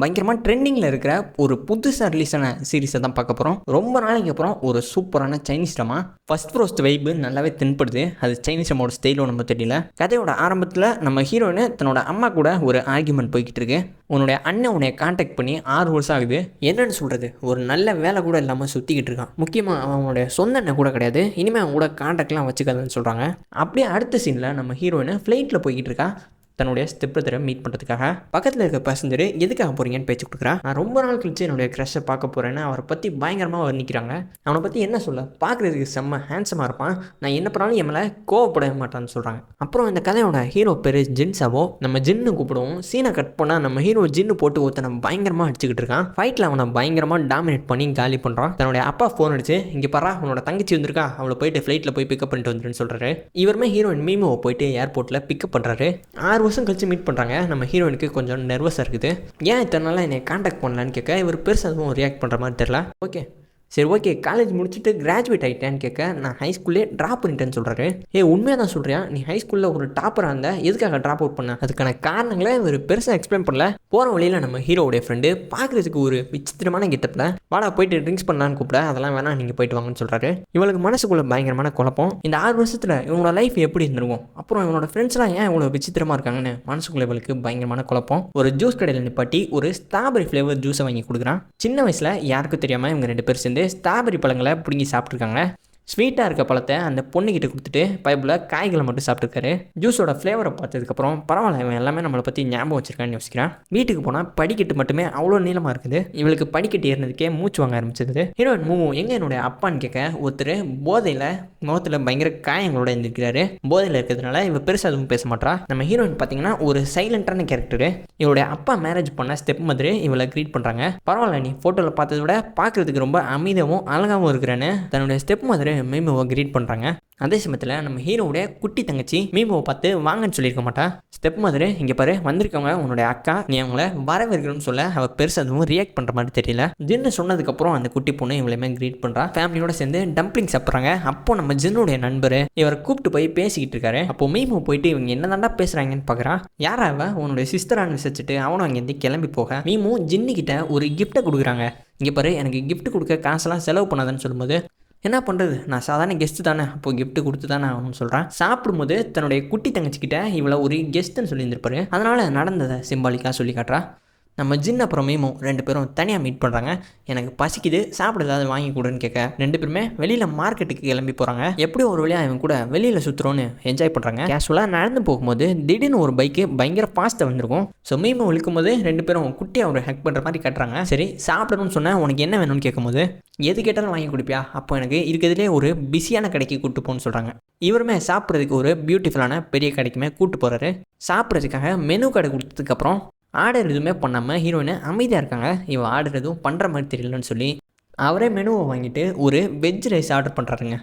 பயங்கரமாக ட்ரெண்டிங்கில் இருக்கிற ஒரு புதுசாக ரிலீஸ் ஆன சீரிஸை தான் பார்க்க போகிறோம் ரொம்ப நாளைக்கு அப்புறம் ஒரு சூப்பரான சைனீஸ் ட்ரமா ஃபர்ஸ்ட் ஃபரோஸ்ட் வைப்பு நல்லாவே தென்படுது. அது சைனீஸ் ட்ரமோட ஸ்டைலோ நம்ம தெரியல. கதையோட ஆரம்பத்தில் நம்ம ஹீரோயின் தன்னோட அம்மா கூட ஒரு ஆர்குமெண்ட் போய்கிட்டு இருக்கு. உன்னுடைய அண்ணன் உன்னை காண்டாக்ட் பண்ணி ஆறு வருஷம் ஆகுது. என்னன்னு சொல்கிறது ஒரு நல்ல வேலை கூட இல்லாமல் சுற்றிக்கிட்டு இருக்கான். முக்கியமாக அவனுடைய சொந்த அண்ணன் கூட கிடையாது. இனிமேல் அவன் கூட காண்டாக்ட்லாம் வச்சுக்காதுன்னு சொல்கிறாங்க அப்படியே அடுத்த சீனில் நம்ம ஹீரோயின் ஃப்ளைட்டில் போய்கிட்டு இருக்கா. தன்னுடைய ஸ்டெப் மீட் பண்ணுறதுக்காக பக்கத்தில் இருக்க பேசஞ்சர் எதுக்காக போகிறீங்கன்னு பேச்சு கொடுக்குறா? நான் ரொம்ப நாள் கழிச்சு என்னுடைய க்ரஷை பார்க்க போகிறேன்னு அவரை பற்றி பயங்கரமாக வர்ணிக்கிறாங்க. அவனை பற்றி என்ன சொல்ல? பார்க்குறதுக்கு செம்ம ஹேண்ட்ஸமாக இருப்பான். நான் என்ன பண்ணாலும் என் மேலே கோவப்படவே மாட்டான்னு சொல்கிறாங்க அப்புறம் இந்த கதையோட ஹீரோ பேர் ஜின்ஸாவோ நம்ம ஜின்னு கூப்பிடுவோம். சீனை கட் பண்ணால் நம்ம ஹீரோ ஜின்னு போட்டு ஒருத்தனை பயங்கரமாக அடிச்சுக்கிட்டு இருக்கான். ஃபைட்டில் அவனை பயங்கரமாக டாமினேட் பண்ணி காலி பண்ணுறான் தன்னுடைய அப்பா ஃபோன் அடிச்சு இங்கே பாரா அவனோட தங்கச்சி வந்திருக்கா. அவளை போயிட்டு ஃப்ளைட்டில் போய் பிக்கப் பண்ணிட்டு வந்துருன்னு சொல்கிறாரு இவருமே ஹீரோயின் மீமோவை போயிட்டு ஏர்போர்ட்டில் பிக்கப் பண்ணுறாரு ஆறு வருஷம் கழிச்சு மீட் பண்ணுறாங்க நம்ம ஹீரோயினுக்கு கொஞ்சம் நர்வஸாக இருக்குது. ஏன் இத்தனை நாளாக என்னை காண்டாக்ட் பண்ணலான்னு கேட்க இவர் பெருசாக எதுவும் ரியாக்ட் பண்ணுற மாதிரி தெரில ஓகே சரி ஓகே காலேஜ் முடிச்சுட்டு கிராஜுவேட் ஆகிட்டேன்னு கேட்க நான் ஹைஸ்கூல்லே ட்ராப் பண்ணிட்டேன்னு சொல்கிறாரு ஏ உண்மையாக தான் சொல்கிறேன் நீ ஹை ஸ்கூலில் ஒரு டாப்பராக இருந்த எதுக்காக ட்ராப் அவுட் பண்ண? அதுக்கான காரணங்களை இவர் பெருசாக எக்ஸ்பிளைன் பண்ணல. போகிற வழியில் நம்ம ஹீரோவுடைய ஃப்ரெண்டு பார்க்குறதுக்கு ஒரு விசித்திரமான கெட்டப்பில் வாடா போயிட்டு ட்ரிங்க்ஸ் பண்ணலான்னு கூப்பிட அதெல்லாம் வேணாம் நீங்கள் போயிட்டு வாங்கன்னு சொல்கிறாரு இவளுக்கு மனசுக்குள்ளே பயங்கரமான குழப்பம். இந்த ஆறு வருஷத்தில் இவனோட லைஃப் எப்படி இருந்திருக்கும்? அப்புறம் இவனோட ஃப்ரெண்ட்ஸ்லாம் ஏன் இவ்வளோ விசித்திரமாக இருக்காங்கன்னு மனசுக்குள்ள இவளுக்கு பயங்கரமான குழப்பம். ஒரு ஜூஸ் கடையில் நிப்பாட்டி ஒரு ஸ்ட்ராபெரி ஃப்ளேவர் ஜூஸை வாங்கி கொடுக்குறான். சின்ன வயசில் யாருக்கும் தெரியாமல் இவங்க ரெண்டு பேர் சேர்ந்து ஸ்ட்ராபெரி பழங்களை பிடுங்கி சாப்பிட்ருக்காங்க. ஸ்வீட்டாக இருக்க பழத்தை அந்த பொண்ணுக்கிட்ட கொடுத்துட்டு பைப்பில் காய்களை மட்டும் சாப்பிட்ருக்காரு ஜூஸோட ஃப்ளேவரை பார்த்ததுக்கப்புறம் பரவாயில்ல இவன் எல்லாமே நம்மளை பற்றி ஞாபகம் வச்சிருக்கான்னு யோசிக்கிறான். வீட்டுக்கு போனால் படிக்கட்டு மட்டுமே அவ்வளோ நீளமாக இருக்குது. இவளுக்கு படிக்கட்டு ஏறினதுக்கே மூச்சு வாங்க ஆரம்பிச்சது ஹீரோயின் மூமு எங்கே என்னுடைய அப்பான்னு கேட்க ஒருத்தர் போதையில் முகத்தில் பயங்கர காயங்களோட இருந்திருக்கிறாரு போதையில் இருக்கிறதுனால இவள் பெருசாக எதுவும் பேச மாட்டா. நம்ம ஹீரோயின் பார்த்தீங்கன்னா ஒரு சைலண்டான கேரக்டரு இவளுடைய அப்பா மேரேஜ் பண்ண ஸ்டெப் மாதிரி இவளை க்ரீட் பண்ணுறாங்க பரவாயில்ல நீ ஃபோட்டோவில் பார்த்ததை விட பார்க்குறதுக்கு ரொம்ப அமைதியாகவும் அழகாகவும் இருக்கிறேன்னு தன்னுடைய ஸ்டெப் மாதிரி மீமோவை க்ரீட் பண்ணுறாங்க அதே சமயத்தில் நம்ம ஹீரோவுடைய குட்டி தங்கச்சி மீமோவை பார்த்து வாங்கன்னு சொல்லியிருக்க மாட்டா. ஸ்டெப் மாதிரி இங்கே பாரு வந்திருக்கவங்க உன்னுடைய அக்கா நீ அவங்கள வரவேற்கணும்னு சொல்ல அவள் பெருசாக அதுவும் ரியாக்ட் பண்ணுற மாதிரி தெரியல. ஜின்னு சொன்னதுக்கப்புறம் அந்த குட்டி பொண்ணு இவளையுமே க்ரீட் பண்ணுறா ஃபேமிலியோட சேர்ந்து டம்ப்ளிங் சாப்பிட்றாங்க. அப்போ நம்ம ஜின்னுடைய நண்பர் இவரை கூப்பிட்டு போய் பேசிக்கிட்டு இருக்காரு. அப்போ மீமோ போயிட்டு இவங்க என்ன தாண்டா பேசுகிறாங்கன்னு பார்க்குறா யாரா அவ? உன்னுடைய சிஸ்டரான்னு விசாரிச்சுட்டு அவனும் அங்கேருந்து கிளம்பி போக. மீமோ ஜின்னு கிட்ட ஒரு கிஃப்ட்டை கொடுக்குறாங்க. இங்கே பாரு எனக்கு கிஃப்ட் கொடுக்க காசெல்லாம் செலவு பண்ணாதன்னு சொல்லும்போது என்ன பண்ணுறது நான் சாதாரண கெஸ்ட்டு தானே அப்போ கிஃப்ட்டு கொடுத்து தானே ஆகணும்னு சொல்கிறேன் சாப்பிடும்போது தன்னுடைய குட்டி தங்கச்சிக்கிட்ட இவ்வளோ ஒரு கெஸ்ட்டுன்னு சொல்லியிருந்திருப்பாரு. அதனால் நடந்ததை சிம்பாலிக்காக சொல்லி காட்டுறா. நம்ம ஜின் அப்புறம் மீமும் ரெண்டு பேரும் தனியாக மீட் பண்ணுறாங்க எனக்கு பசிக்குது சாப்பிட ஏதாவது வாங்கி கொடுன்னு கேட்க ரெண்டு பேருமே வெளியில் மார்க்கெட்டுக்கு கிளம்பி போகிறாங்க எப்படி ஒரு வழியாக இவன் கூட வெளியில் சுற்றுறோன்னு என்ஜாய் பண்ணுறாங்க கேஷுவலாக நடந்து போகும்போது திடீர்னு ஒரு பைக்கு பயங்கர ஃபாஸ்ட்டாக வந்திருக்கும். ஸோ மீமும் விழுக்கும் போது ரெண்டு பேரும் குட்டியாக ஒரு ஹெக் பண்ணுற மாதிரி கட்டுறாங்க. சரி சாப்பிடணும்னு சொன்னால் உனக்கு என்ன வேணும்னு கேட்கும்போது எது கேட்டாலும் வாங்கி கொடுப்பியா? அப்போ எனக்கு இருக்கிறதுலே ஒரு பிஸியான கடைக்கு கூட்டு போன்னு சொல்கிறாங்க இவருமே சாப்பிட்றதுக்கு ஒரு பியூட்டிஃபுல்லான பெரிய கடைக்குமே கூப்பிட்டு போகிறாரு சாப்பிட்றதுக்காக மெனு கடை கொடுத்ததுக்கப்புறம் ஆர்டர் எதுவுமே பண்ணாமல் ஹீரோயினை அமைதியாக இருக்காங்க. இவன் ஆர்டர் எதுவும் பண்ணுற மாதிரி தெரியலன்னு சொல்லி அவரே மெனுவை வாங்கிட்டு ஒரு வெஜ் ரைஸ் ஆர்டர் பண்ணுறாருங்க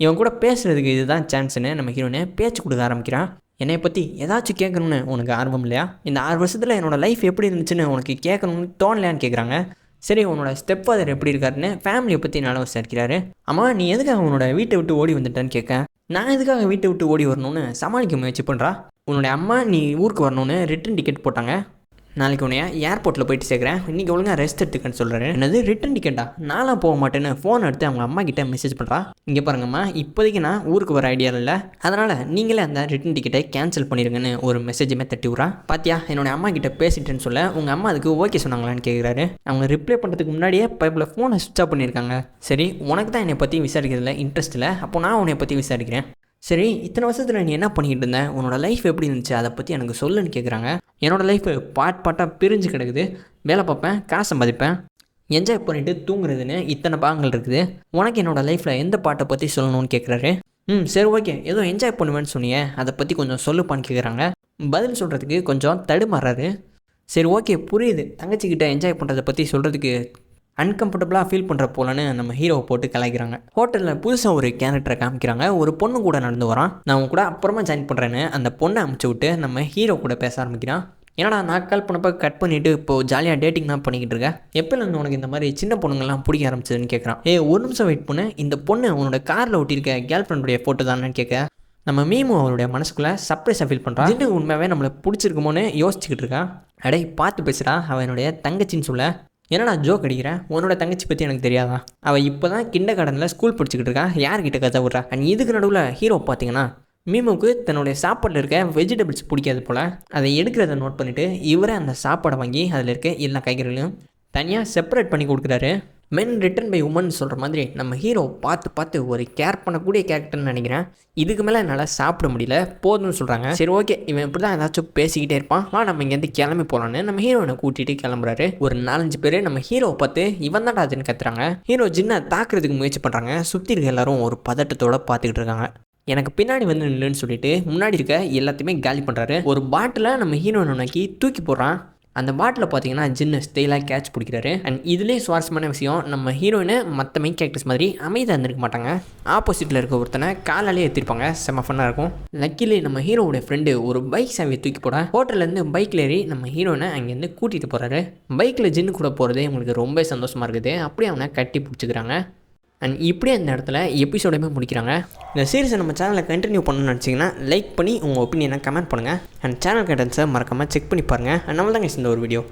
இவன் கூட பேசுகிறதுக்கு இதுதான் சான்ஸ்னு நம்ம ஹீரோயினை பேச்சு கொடுக்க ஆரம்பிக்கிறான். என்னை பற்றி ஏதாச்சும் கேட்கணும்னு உனக்கு ஆர்வம் இல்லையா? இந்த ஆறு வருஷத்தில் என்னோடய லைஃப் எப்படி இருந்துச்சுன்னு உனக்கு கேட்கணும்னு தோணலையான்னு கேட்குறாங்க சரி உன்னோட ஸ்டெப் ஃபாதர் எப்படி இருக்காருன்னு ஃபேமிலியை பற்றி நல்லா விசாரிக்கிறாரு. அம்மா நீ எதுக்காக உன்னோட வீட்டை விட்டு ஓடி வந்துட்டேன்னு கேட்க? நான் எதுக்காக வீட்டை விட்டு ஓடி வரணும்னு சமாளிக்க முயற்சி பண்ணுறா உன்னுடைய அம்மா நீ ஊருக்கு வரணும்னு ரிட்டன் டிக்கெட் போட்டாங்க. நாளைக்கு உன்னைய ஏர்போர்ட்டில் போயிட்டு சேர்க்குறேன். இன்றைக்கி ஒழுங்காக ரெஸ்ட் எடுத்துக்கன்னு சொல்கிறாரு என்னது ரிட்டன் டிக்கெட்டா நானும் போக மாட்டேன்னு ஃபோன் எடுத்து அவங்க அம்மா கிட்டே மெசேஜ் பண்ணுறா இங்கே பாருங்கம்மா இப்போதைக்கு நான் ஊருக்கு வர ஐடியா இல்லை. அதனால் நீங்களே அந்த ரிட்டன் டிக்கெட்டை கேன்சல் பண்ணிடுங்கன்னு ஒரு மெசேஜுமே தட்டி விட்றா. பாத்தியா என்னோடய அம்மா கிட்டே பேசிட்டேன்னு சொல்ல உங்கள் அம்மா அதுக்கு ஓகே சொன்னாங்களான்னு கேட்குறாரு அவங்க ரிப்ளை பண்ணுறதுக்கு முன்னாடியே பைப்பில் ஃபோனை சுவிச் ஆஃப் பண்ணியிருக்காங்க சரி உனக்கு தான் என்னை பற்றி விசாரிக்கிறதுல இன்ட்ரெஸ்ட் இல்லை. அப்போ நான் உன்னை பற்றி விசாரிக்கிறேன். சரி இத்தனை வருஷத்தில் நீ என்ன பண்ணிக்கிட்டு இருந்த? உன்னோட லைஃப் எப்படி இருந்துச்சு? அதை பற்றி எனக்கு சொல்லுன்னு கேட்குறாங்க என்னோடய லைஃப் பாட் பாட்டாக பிரிஞ்சு கிடக்குது. வேலை பார்ப்பேன் காசு சம்பாதிப்பேன். என்ஜாய் பண்ணிவிட்டு தூங்குறதுன்னு இத்தனை பாகங்கள் இருக்குது. உனக்கு என்னோடய லைஃப்பில் எந்த பாட்டை பற்றி சொல்லணும்னு கேட்குறாரு ம் சரி ஓகே ஏதோ என்ஜாய் பண்ணுவேன்னு சொன்னியே. அதை பற்றி கொஞ்சம் சொல்லுப்பான்னு கேட்குறாங்க பதில் சொல்கிறதுக்கு கொஞ்சம் தடுமாறாரு. சரி ஓகே புரியுது. தங்கச்சிக்கிட்ட என்ஜாய் பண்ணுறதை பற்றி சொல்கிறதுக்கு அன்கம்ஃபர்டபுளாக ஃபீல் பண்ணுற போலன்னு நம்ம ஹீரோவை போட்டு கலாய்க்கிறாங்க. ஹோட்டலில் புதுசாக ஒரு கேரக்டரை காமிக்கிறாங்க. ஒரு பொண்ணு கூட நடந்து வரான். நான் உன் கூட அப்புறமா ஜாயின் பண்ணுறேன்னு அந்த பொண்ணை அமுச்சு விட்டு நம்ம ஹீரோ கூட பேச ஆரம்பிக்கிறான். ஏன்னா நான் கால் பண்ணப்போ கட் பண்ணிவிட்டு இப்போது ஜாலியாக டேட்டிங் தான் பண்ணிக்கிட்டு இருக்கேன் எப்போலேருந்து உனக்கு இந்த மாதிரி சின்ன பொண்ணுங்கள்லாம் பிடிக்க ஆரம்பிச்சதுன்னு கேட்குறான் ஏ ஒரு நிமிஷம் வெயிட் பண்ணு. இந்த பொண்ணு உன்னோட காரில் ஒட்டியிருக்க கேர்ள் ஃப்ரெண்டுடைய ஃபோட்டோ தானேன்னு கேட்க நம்ம மீமு அவருடைய மனசுக்குள்ளே சர்ப்ரைஸாக ஃபீல் பண்ணுறான் ஜின்னு உண்மையாகவே நம்மளை பிடிச்சிருக்குமோன்னு யோசிச்சுக்கிட்டு இருக்கான் அடே பார்த்து பேசுகிறா அவனுடைய தங்கச்சின்னு சொல்ல. என்னடா ஜோக் அடிக்கிறேன் உன்னோட தங்கச்சி பற்றி எனக்கு தெரியாதா? அவள் இப்போ தான் கிண்ட கடனில் ஸ்கூல் படிச்சுக்கிட்டு இருக்கா. யார்கிட்ட கதை விட்றா? அண்ட் இதுக்கு நடுவில் ஹீரோ பார்த்தீங்கன்னா மீமுக்கு தன்னுடைய சாப்பாட்டில் இருக்க வெஜிடபிள்ஸ் பிடிக்காது போல். அதை எடுக்கிறத நோட் பண்ணிவிட்டு இவரே அந்த சாப்பாடை வாங்கி அதில் இருக்க எல்லா காய்கறிகளையும் தனியாக செப்பரேட் பண்ணி கொடுக்குறாரு. மென் ரிட்டன் பை உமன் சொல்கிற மாதிரி நம்ம ஹீரோ பார்த்து பார்த்து ஒரு கேர் பண்ணக்கூடிய கேரக்டர்னு நினைக்கிறேன். இதுக்கு மேலே என்னால் சாப்பிட முடியல. போதும்னு சொல்கிறாங்க சரி ஓகே இவன் இப்படி தான் ஏதாச்சும் பேசிக்கிட்டே இருப்பான். வா நம்ம இங்கேருந்து கிளம்பி போகலான்னு நம்ம ஹீரோனை கூட்டிகிட்டு கிளம்புறாரு. ஒரு நாலஞ்சு பேர் நம்ம ஹீரோவை பார்த்து இவன் தான் அதுன்னு கத்துறாங்க. ஹீரோ ஜின்னை தாக்குறதுக்கு முயற்சி பண்ணுறாங்க சுற்றி இருக்க எல்லாரும் ஒரு பதட்டத்தோட பார்த்துக்கிட்டு இருக்காங்க. எனக்கு பின்னாடி வந்து நில்லுன்னு சொல்லிட்டு முன்னாடி இருக்க எல்லாத்தையுமே காலி பண்ணுறாரு ஒரு பாட்டிலை நம்ம ஹீரோனை நோக்கி தூக்கி போடுறான். அந்த பாட்டில் பார்த்தீங்கன்னா ஜின்னு ஸ்டைலாக கேட்ச் பிடிக்கிறாரு. அண்ட் இதுலேயே சுவாரஸ்யமான விஷயம் நம்ம ஹீரோயினை மற்ற மெயின் கேரக்டர்ஸ் மாதிரி அமைதியாக இருந்திருக்க மாட்டாங்க. ஆப்போசிட்டில் இருக்க ஒருத்தனை காலாலே ஏற்றிருப்பாங்க செம்ம ஃபன்னாக இருக்கும். லக்கிலே நம்ம ஹீரோவோட ஃப்ரெண்டு ஒரு பைக் சாவியை தூக்கி போட ஹோட்டல்லேருந்து பைக்கில் ஏறி நம்ம ஹீரோனை அங்கேருந்து கூட்டிகிட்டு போகிறாரு பைக்கில் ஜின்னு கூட போகிறது உங்களுக்கு ரொம்ப சந்தோஷமாக இருக்குது. அப்படியே அவனை கட்டி பிடிச்சிக்கிறாங்க. அண்ட் இப்படியே அந்த இடத்துல எபிசோடையுமே முடிக்கிறாங்க. இந்த சீரிஸை நம்ம சேனலில் கண்டினியூ பண்ணணும்னு நினச்சிங்கன்னா லைக் பண்ணி உங்கள் ஒப்பீனியனை கமெண்ட் பண்ணுங்கள் அண்ட் சேனல் கண்டென்ட்ஸை மறக்காமல் செக் பண்ணி பாருங்கள் அண்ட் நம்ம தாங்க இந்த ஒரு வீடியோ